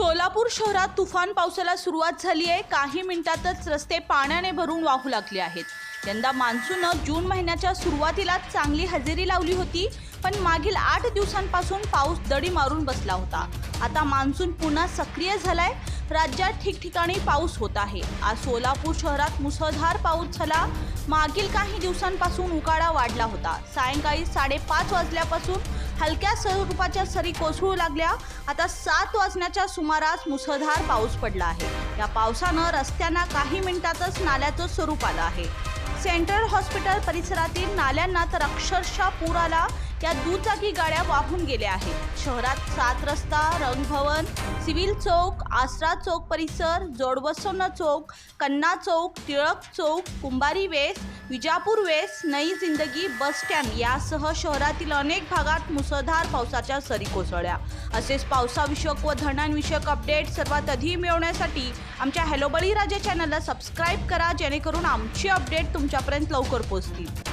सोलापूर शहरात तुफान पावसाला सुरुवात झाली आहे. काही मिनिटातच रस्ते पाण्याने भरून वाहू लागले आहेत. यंदा मान्सूननं जून महिन्याच्या सुरुवातीला चांगली हजेरी लावली होती पण मागील आठ दिवसांपासून पाऊस दडी मारून बसला होता. आता मान्सून पुन्हा सक्रिय झालाय. राज्यात ठिकठिकाणी पाऊस होत आहे. आज सोलापूर शहरात मुसळधार पाऊस झाला. मागील काही दिवसांपासून उकाडा वाढला होता. सायंकाळी साडेपाच वाजल्यापासून हलक्या स्वरूपाच्या सरी कोसळू लागल्या. आता सात वाजण्याच्या सुमारास मुसळधार पाऊस पडला आहे. या पावसानं रस्त्यांना काही मिनिटातच नाल्याचं स्वरूप आलं आहे. सेंट्रल हॉस्पिटल परिसरातील नाल्यांना तर अक्षरशः पूर आला. या दुचाकी गाड्या वाहून गेल्या आहेत. शहरात सात रस्ता रंगभवन सिव्हिल चौक आसरा चौक परिसर जोडवसोना चौक कन्ना चौक टिळक चौक कुंभारी वेस विजापूर वेस नई जिंदगी बस स्टँड यासह शहरातील अनेक भागात मुसळधार पावसाच्या सरी कोसळल्या. असेच पावसाविषयक व धरणांविषयक अपडेट सर्वात आधी मिळवण्यासाठी आमच्या हॅलो बळीराजा चॅनलला सबस्क्राईब करा जेणेकरून आमची अपडेट तुमच्यापर्यंत लवकर पोहोचतील.